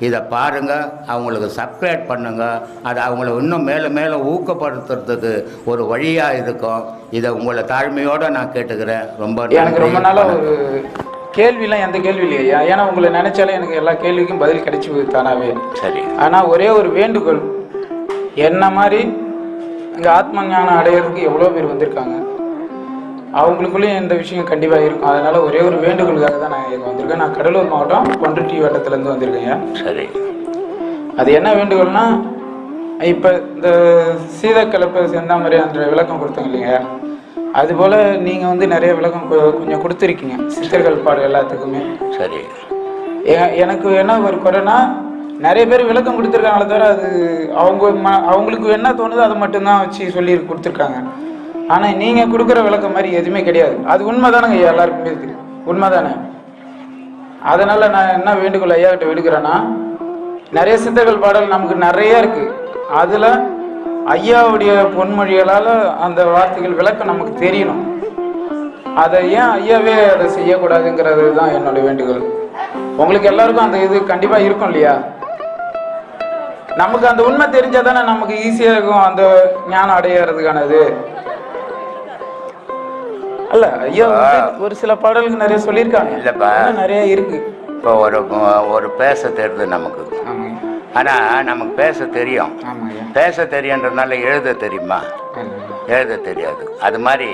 இதை பாருங்க அவங்களுக்கு சப்ஸ்கிரைப் பண்ணுங்க. அது அவங்கள இன்னும் மேலும் மேலும் ஊக்கப்படுத்துறதுக்கு ஒரு வழியாக இருக்கும். இதை உங்களை தாழ்மையோடு நான் கேட்டுக்கிறேன். ரொம்ப எனக்கு ரொம்ப நன்றி. நாளா ஒரு கேள்விலாம் எந்த கேள்வி இல்லையா. ஏன்னா உங்களை நினைச்சாலே எனக்கு எல்லா கேள்விக்கும் பதில் கிடைச்சி தானாவே. சரி. ஆனா ஒரே ஒரு வேண்டுகோள். என்ன மாதிரி இங்க ஆத்ம ஞானம் அடையிறதுக்கு எவ்வளோ பேர் வந்திருக்காங்க? அவங்களுக்குள்ளேயும் இந்த விஷயம் கண்டிப்பாக இருக்கும். அதனால ஒரே ஒரு வேண்டுகோளுக்காக தான் நான் இங்கே வந்திருக்கேன். நான் கடலூர் மாவட்டம் கொன்றுட்டி வட்டத்துலேருந்து வந்திருக்கேங்க. சரி. அது என்ன வேண்டுகோள்னா இப்போ இந்த சீதக்கலப்பை செந்தாமரை அந்த விளக்கம் கொடுத்தீங்க இல்லைங்க. அதுபோல் நீங்கள் வந்து நிறைய விளக்கம் கொஞ்சம் கொடுத்துருக்கீங்க. சித்தர்கள் பாடு எல்லாத்துக்குமே. சரி. எனக்கு என்ன ஒரு குறைனா நிறைய பேர் விளக்கம் கொடுத்துருக்காங்களே தவிர அது அவங்க ம அவங்களுக்கு என்ன தோணுதோ அதை மட்டும்தான் வச்சு சொல்லி கொடுத்துருக்காங்க. ஆனால் நீங்கள் கொடுக்குற விளக்கம் மாதிரி எதுவுமே கிடையாது. அது உண்மை தானேங்க எல்லாருக்குமே இது உண்மை தானே அதனால் நான் என்ன வேண்டுகோள் ஐயா கிட்ட விடுக்கிறேன்னா நிறைய சித்தர்கள் பாடல் நமக்கு நிறைய இருக்குது அதில் ஐயாவுடைய பொன்மொழிகளால் அந்த வார்த்தைகள் விளக்கம் நமக்கு தெரியணும். அதை ஏன் ஐயாவே அதை செய்யக்கூடாதுங்கிறது தான் என்னோட வேண்டுகோள். உங்களுக்கு எல்லாருக்கும் அந்த இது கண்டிப்பாக இருக்கும் இல்லையா? நமக்கு அந்த உண்மை தெரிஞ்சால் தானே நமக்கு ஈஸியாக இருக்கும் அந்த ஞானம் அடையிறதுக்கானது. அல்ல ஐயா ஒரு சில பாடல்கள் நிறைய சொல்லியிருக்காங்க. இல்லப்பா. நிறைய இருக்கு. இப்போ ஒரு ஒரு பேச தெரியுது நமக்கு. ஆனால் நமக்கு பேச தெரியும். பேச தெரியுன்றதுனால எழுத தெரியுமா? எழுத தெரியாது. அது மாதிரி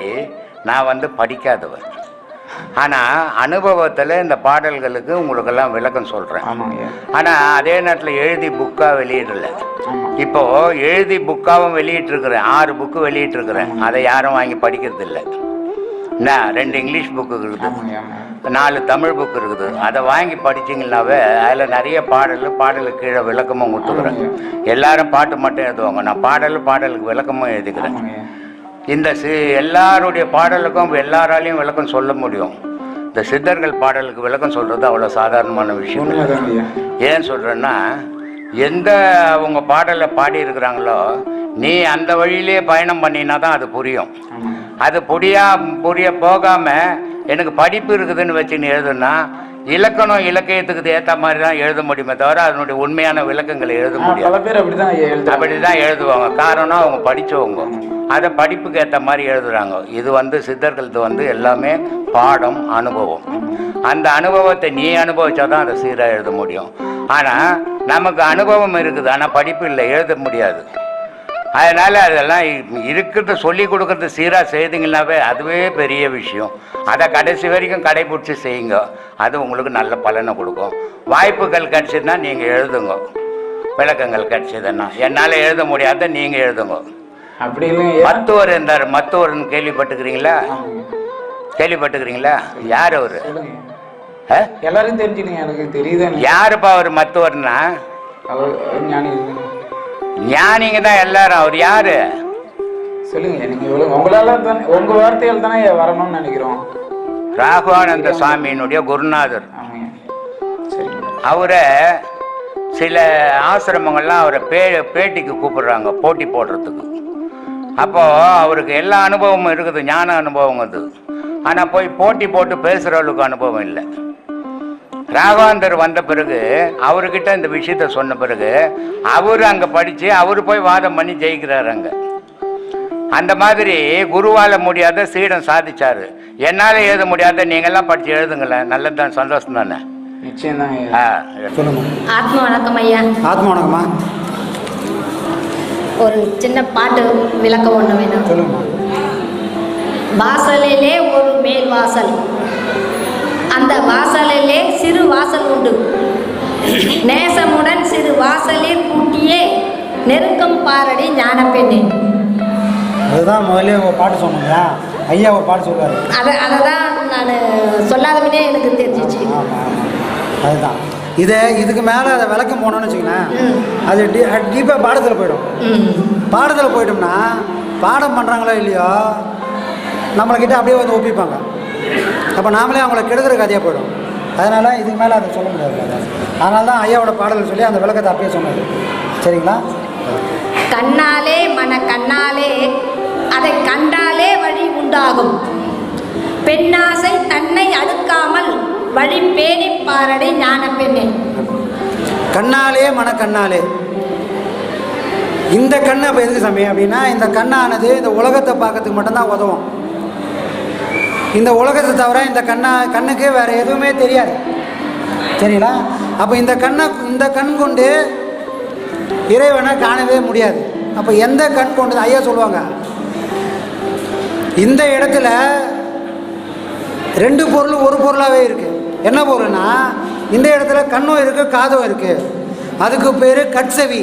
நான் வந்து படிக்காதவன். ஆனால் அனுபவத்தில் இந்த பாடல்களுக்கு உங்களுக்கெல்லாம் விளக்கம் சொல்கிறேன் ஆனால் அதே நேரத்தில் எழுதி புக்காக வெளியிடல. ஆமா. இப்போ எழுதி புக்காவும் வெளியிட்டிருக்கிறேன். ஆறு புக்கு வெளியிட்டிருக்கிறேன். அதை யாரும் வாங்கி படிக்கிறது இல்லை என்ன ரெண்டு இங்கிலீஷ் புக்கு இருக்குது. நாலு தமிழ் புக் இருக்குது. அதை வாங்கி படிச்சீங்கன்னாவே அதில் நிறைய பாடல் பாடலுக்கு கீழே விளக்கமும் கொடுத்துக்கிறேன் எல்லாரும் பாட்டு மட்டும் எழுதுவாங்க. நான் பாடல் பாடலுக்கு விளக்கமும் எழுதிக்கிறேன். இந்த சி எல்லாருடைய பாடலுக்கும் எல்லாராலையும் விளக்கம் சொல்ல முடியும். இந்த சித்தர்கள் பாடலுக்கு விளக்கம் சொல்கிறது அவ்வளோ சாதாரணமான விஷயம் ஏன் சொல்கிறேன்னா எந்த அவங்க பாடலை பாடி இருக்கிறாங்களோ நீ அந்த வழியிலே பயணம் பண்ணினா தான் அது புரியும். அது புரியா புரிய போகாம எனக்கு படிப்பு இருக்குதுன்னு வச்சு நீ எழுதுனா இலக்கணம் இலக்கியத்துக்கு ஏற்ற மாதிரி தான் எழுத முடியுமே தவிர அதனுடைய உண்மையான விளக்கங்களை எழுத ஆ, முடியாது. பல பேர் அப்படி தான் எழுதுவாங்க. காரணம் அவங்க படித்தவங்க அதை படிப்புக்கு ஏற்ற மாதிரி எழுதுறாங்க. இது வந்து சித்தர்களது வந்து எல்லாமே பாடம் அனுபவம். அந்த அனுபவத்தை நீ அனுபவிச்சா தான் அதை சீராக எழுத முடியும். ஆனால் நமக்கு அனுபவம் இருக்குது. ஆனால் படிப்பு இல்லை. எழுத முடியாது. அதனால் அதெல்லாம் இருக்கிறத சொல்லி கொடுக்கறது சீராக செய்தீங்கன்னாவே அதுவே பெரிய விஷயம். அதை கடைசி வரைக்கும் கடைபிடிச்சி செய்யுங்க. அது உங்களுக்கு நல்ல பலனை கொடுக்கும். வாய்ப்புகள் கிடச்சதுன்னா நீங்கள் எழுதுங்க. விளக்கங்கள் கிடச்சதுன்னா. என்னால் எழுத முடியாத நீங்கள் எழுதுங்க. அப்படி இல்லைங்க. ஐயா மத்துவர் இருந்தார் மத்துவர்னு கேள்விப்பட்டுக்கிறீங்களா. கேள்விப்பட்டுக்கிறீங்களா? யார் அவர்? எல்லாரும் தெரிஞ்சுக்கங்க எனக்கு தெரியுது யாருப்பா அவர் மத்துவர்னா ஞானிங்க தான் எல்லாரும். அவர் யாரு? சொல்லுங்க நீங்க எவ்வளவு உங்களால தானே உங்க வார்த்தையால் தானே வரணும்னு நினைக்கிறோம். ராகுவானந்த சுவாமியினுடைய குருநாதர். அவரை சில ஆசிரமங்கள்லாம் அவரை பே பேட்டிக்கு கூப்பிடுறாங்க போட்டி போடுறதுக்கு. அப்போ அவருக்கு எல்லா அனுபவமும் இருக்குது ஞான அனுபவம் அது ஆனால் போய் போட்டி போட்டு பேசுகிற அளவுக்கு அனுபவம் இல்லை. ராகவாந்தர் வந்த பிறகு அவர்கிட்ட இந்த விஷயத்த சொன்ன பிறகு அவர் அங்கே படித்து அவர் போய் வாதம் பண்ணி ஜெயிக்கிறாரு அங்கே. அந்த மாதிரி குருவால முடியாத சீடன் சாதிச்சாரு. என்னால எழுத முடியாத நீங்கெல்லாம் படிச்சு எழுதுங்களேன் நல்லது தான் சந்தோஷம் தானே ஆத்ம வணக்கம் ஐயா. ஆத்மா வணக்கம்மா. ஒரு சின்ன பாட்டு விளக்கம் ஒன்று வேணும். வாசலிலே ஒரு மேல் வாசல். அந்த வாசலிலே சிறு வாசல் உண்டு. நேசமுடன் சிறு வாசலில் கூட்டியே நெருக்கம் பாரடி ஞான பெண்ணே அதுதான் முதல்ல ஒரு பாட்டு சொன்னீங்களா? ஐயா ஒரு பாட்டு சொல்லுவார். அதை அதை தான் நான் சொல்லாதவனே எனக்கு தெரிஞ்சிச்சு. அதுதான். இதை இதுக்கு மேலே அதை விளக்கம் போனோம்னு வச்சுக்கோங்களேன். அது டீ டீப்பாக பாடத்தில் போயிடும். பாடத்தில் போயிட்டோம்னா பாடம் பண்ணுறாங்களோ இல்லையோ நம்மளக்கிட்ட அப்படியே வந்து ஒப்பிப்பாங்க. அப்போ நாமளே அவங்கள கெடுக்கிற கதையாக போயிடும். அதனால் இதுக்கு மேலே அதை சொல்ல முடியாது. அதனால தான் ஐயாவோட பாடல் சொல்லி அந்த விளக்கத்தை அப்படியே சொன்னது. சரிங்களா? கண்ணாலே மன கண்ணாலே அதை கண்டாலே வழி உண்டாகும். பெண்ணாசை தன்னை அடுக்காமல் வழி பேணி பாரடி ஞான பெண்ணே. கண்ணாலே மனக்கண்ணாலே இந்த கண்ணு அப்போ எதுக்கு சாமி? அப்படின்னா இந்த கண்ணானது இந்த உலகத்தை பார்க்கறதுக்கு மட்டும்தான் உதவும். இந்த உலகத்தை தவிர இந்த கண்ணா கண்ணுக்கு வேற எதுவுமே தெரியாது. சரிங்களா? அப்போ இந்த கண்ணை இந்த கண் கொண்டு இறைவனை காணவே முடியாது. அப்போ எந்த கண் கொண்டு ஐயா சொல்லுவாங்க இந்த இடத்துல ரெண்டு பொருள் ஒரு பொருளாகவே இருக்குது என்ன பொருள்னா இந்த இடத்துல கண்ணும் இருக்குது காதும் இருக்குது அதுக்கு பேர் கட்சவி.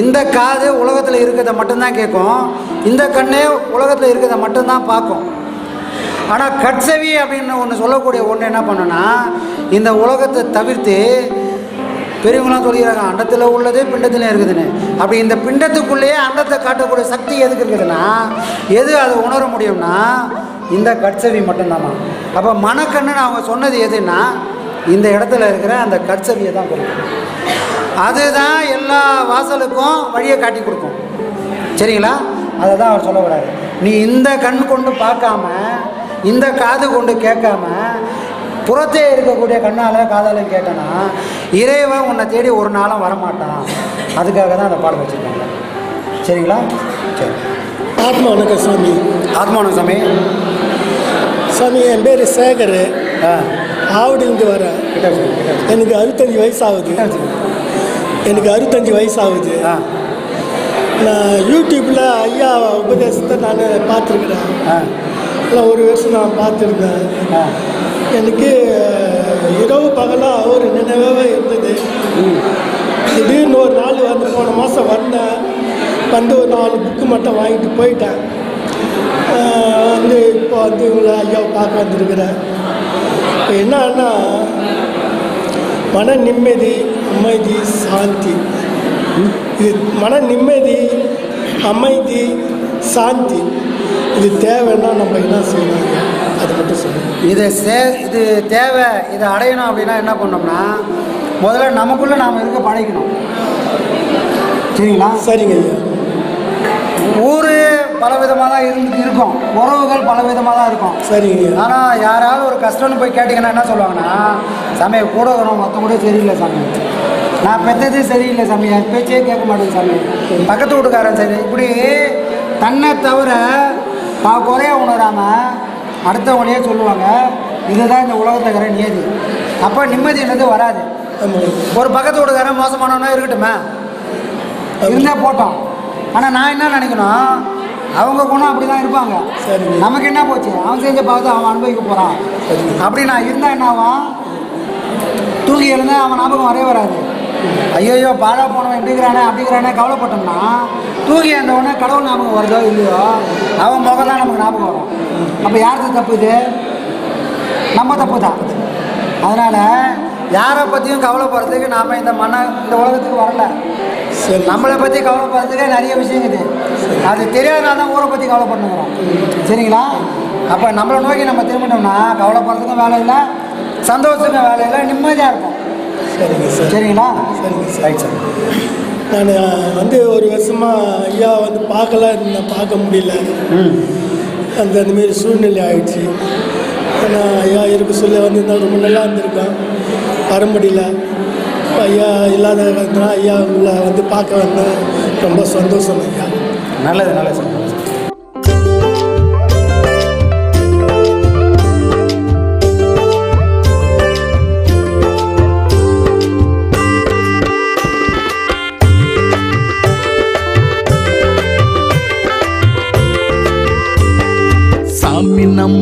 இந்த காது உலகத்தில் இருக்கிறத மட்டும்தான் கேட்கும். இந்த கண்ணே உலகத்தில் இருக்கிறத மட்டும்தான் பார்க்கும். ஆனால் கட்சவி அப்படின்னு ஒன்று சொல்லக்கூடிய ஒன்று என்ன பண்ணுன்னா இந்த உலகத்தை தவிர்த்து பெரியவங்களாம் சொல்லிடுறாங்க அண்டத்தில் உள்ளது பிண்டத்தில் இருக்குதுன்னு. அப்படி இந்த பிண்டத்துக்குள்ளேயே அண்டத்தை காட்டக்கூடிய சக்தி எதுக்கு இருக்குதுன்னா எது அதை உணர முடியும்னா இந்த கட்சவி மட்டும்தாம்மா. அப்போ மனக்கண்ணுன்னு அவங்க சொன்னது எதுன்னா இந்த இடத்துல இருக்கிற அந்த கட்சவியை தான் கொடுக்கும். அதுதான் எல்லா வாசலுக்கும் வழியை காட்டி கொடுக்கும். சரிங்களா? அதை தான் அவர் சொல்ல வராரு நீ இந்த கண் கொண்டு பார்க்காம இந்த காது கொண்டு கேட்காம புறத்தே இருக்கக்கூடிய கண்ணால் காதால கேட்டனா இறைவன் உன்னை தேடி ஒரு நாளும் வரமாட்டான் அதுக்காக தான் அந்த பாடம் வச்சுருக்காங்க. சரிங்களா? சரி. ஆத்மா வணக்கம் சாமி. ஆத்மானம் சாமி. சாமி என் பேர் சேகர். ஆவடிலிருந்து வச்சுக்கோங்க. எனக்கு அறுபத்தஞ்சி வயசு ஆகுது. எனக்கு அறுபத்தஞ்சி வயசு ஆகுது ஆ. நான் யூடியூப்பில் ஐயா உபதேசத்தை நான் பார்த்துருக்குறேன். இல்லை ஒரு வருஷம் நான் பார்த்துருந்தேன் ஆ. எனக்கு இரவு பகலாக ஒரு நினைவாகவே இருந்தது. திடீர்னு ஒரு நாள் வந்து போன மாதம் வந்தேன். வந்து ஒரு நாலு புக்கு மட்டும் வாங்கிட்டு போயிட்டேன். வந்து இப்போ வந்து இவங்களை ஐயாவை பார்க்க வந்திருக்கிறேன். இப்போ என்னன்னா மன நிம்மதி அமைதி சாந்தி. இது மன நிம்மதி அமைதி சாந்தி. இது தேவைன்னா நம்ம என்ன செய்யணும்? அது மட்டும் சொல்லுங்கள் இது சே இது தேவை இதை அடையணும் அப்படின்னா என்ன பண்ணோம்னா முதல்ல நமக்குள்ளே நாம் இருக்க பழகிக்கணும். சரிங்களா? சரிங்க ஐயா. ஊர் பல விதமாக தான் இருந்து இருக்கும். உறவுகள் பல விதமாக தான் இருக்கும். சரிங்க ஆனால் யாராவது ஒரு கஷ்டம்னு போய் கேட்டிங்கன்னா என்ன சொல்லுவாங்கன்னா சாமி கூட வரும் மொத்தம் கூட சரியில்லை சாமி. நான் பெற்றது சரியில்லை சாமி. என் பேச்சே கேட்க மாட்டேங்குது சாமி. பக்கத்து வீட்டுக்காரன் சரி. இப்படி தன்னை தவிர தான் குறைய உணராமல் அடுத்தவங்களையே சொல்லுவாங்க. இதுதான் இந்த உலகத்தில் இருக்கிற நியதி. அப்போ நிம்மதின்றது வராது. ஒரு பக்கத்து வீட்டுக்காரன் மோசமானவனா இருக்கட்டுமே. இருந்தா போட்டோம் ஆனால் நான் என்ன நினைக்கணும்? அவங்க குணம் அப்படி தான் இருப்பாங்க. நமக்கு என்ன போச்சு? அவன் செஞ்ச பார்த்து அவன் அனுபவிக்க போகிறான். அப்படி நான் இருந்தால் என்ன ஆகும் தூங்கி எழுந்தா அவன் ஞாபகம் வரவே வராது. ஐயோ பாழா போனவன் எப்படிங்கிறானே அப்படிங்கிறானே கவலைப்பட்டோம்னா தூங்கி அந்த உடனே கடவுள் ஞாபகம் வருதோ இல்லையோ அவன் முகம் தான் நமக்கு ஞாபகம் வரும். அப்போ யாருக்கு தப்பு இது? நம்ம தப்பு தான். அதனால் யாரை பற்றியும் கவலைப்படுறதுக்கு நாம் இந்த மன இந்த உலகத்துக்கு வரல. சரி. நம்மளை பற்றி கவலைப்படுறதுக்கே நிறைய விஷயம் இருக்குது அது தெரியாதனால தான் ஊரை பற்றி கவலைப்பட்டுக்கிறோம் சரிங்களா? அப்போ நம்மளை நோக்கி நம்ம திரும்பிட்டோம்னா கவலைப்படுறதுக்கும் வேலை இல்லை சந்தோஷத்துக்கும் வேலை இல்லை நிம்மதியாக இருக்கும் சரிங்க சார். சரிங்களா? சரிங்க சார். Right sir. நான் வந்து ஒரு வருஷமாக ஐயா வந்து பார்க்கல இருந்தேன் பார்க்க முடியல. அந்த அந்தமாரி சூழ்நிலை ஆயிடுச்சு. நான் ஐயா இருக்க சொல்லி வந்திருந்தா ரொம்ப நல்லா இருந்திருக்கேன் வர முடியல. ஐயா இல்லாத ஐயா உங்களை வந்து பார்க்க வந்தேன். ரொம்ப சந்தோஷம் ஐயா. நல்லது நல்லது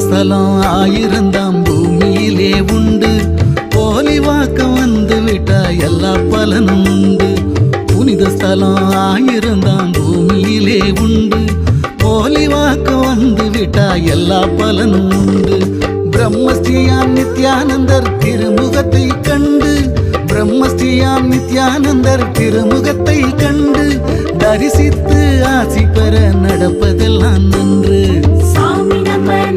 ஸ்தலம் ஆயிரந்தாம் பூமியிலே உண்டு. போலி வாக்க வந்து விட்டா எல்லா பலனும் உண்டு. புனித ஸ்தலம் ஆயிருந்தாம் பூமியிலே உண்டு. போலி வாக்க வந்து விட்டா எல்லா பலனும் உண்டு. பிரம்மஸ்ரீயாம் நித்யானந்தர் திருமுகத்தை கண்டு. பிரம்மஸ்ரீயாம் நித்யானந்தர் திருமுகத்தை கண்டு. தரிசித்து ஆசி பெற நடப்பதெல்லாம் நன்று. சாமி நம்ம